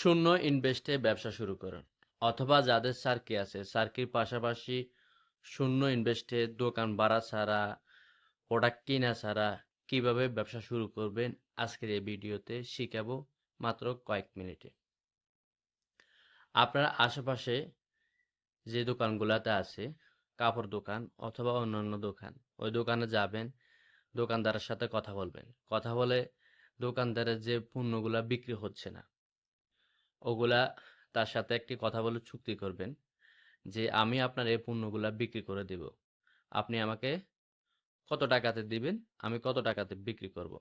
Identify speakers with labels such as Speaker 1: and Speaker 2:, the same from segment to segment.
Speaker 1: শূন্য ইনভেস্টে ব্যবসা শুরু করুন, অথবা যাদের সার্কি আছে, সার্কির পাশাপাশি শূন্য ইনভেস্টে দোকান ভাড়া ছাড়া প্রোডাক্ট কিনা ছাড়া কীভাবে ব্যবসা শুরু করবেন, আজকের এই ভিডিওতে শিখাবো মাত্র কয়েক মিনিটে। আপনার আশেপাশে যে দোকানগুলোতে আছে, কাপড় দোকান অথবা অন্যান্য দোকান, ওই দোকানে যাবেন, দোকানদারের সাথে কথা বলবেন। কথা বলে দোকানদারের যে পণ্যগুলা বিক্রি হচ্ছে না ওগুলা তার সাথে একটি কথা বলে চুক্তি করবেন যে, আমি আপনার এই পণ্যগুলা বিক্রি করে দেব। আপনি আমাকে কত টাকাতে দিবেন? আমি কত টাকাতে বিক্রি করব?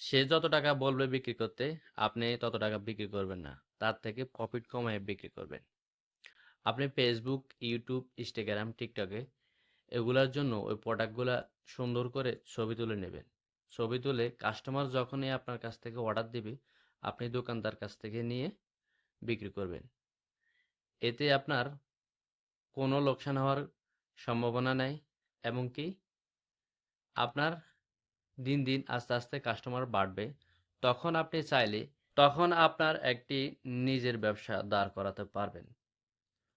Speaker 1: সে যত টাকা বলবে বিক্রি করতে, আপনি তত টাকা বিক্রি করবেন না। তার থেকে প্রফিট কমায় বিক্রি করবেন। আপনি ফেসবুক ইউটিউব ইনস্টাগ্রাম টিকটকে এগুলার জন্য ওই প্রোডাক্টগুলা সুন্দর করে ছবি তুলে নেবেন। ছবি তুলে কাস্টমার যখনই আপনার কাছ থেকে অর্ডার দিবে আপনি দোকানদার কাছ থেকে নিয়ে বিক্রি করবেন। এতে আপনার কোনো লোকসান হওয়ার সম্ভাবনা নেই এমনকি আপনার দিন দিন আস্তে আস্তে কাস্টমার বাড়বে। তখন আপনি চাইলে, তখন আপনার একটি নিজের ব্যবসা দাঁড় করাতে পারবেন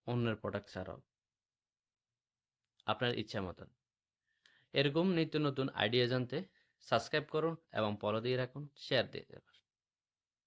Speaker 1: অন্যের প্রোডাক্ট ছাড়াও। আপনার ইচ্ছা মতন। এরকম নিত্য নতুন আইডিয়া জানতে সাবস্ক্রাইব করুন এবং ফলো দিয়ে রাখুন শেয়ার দিয়ে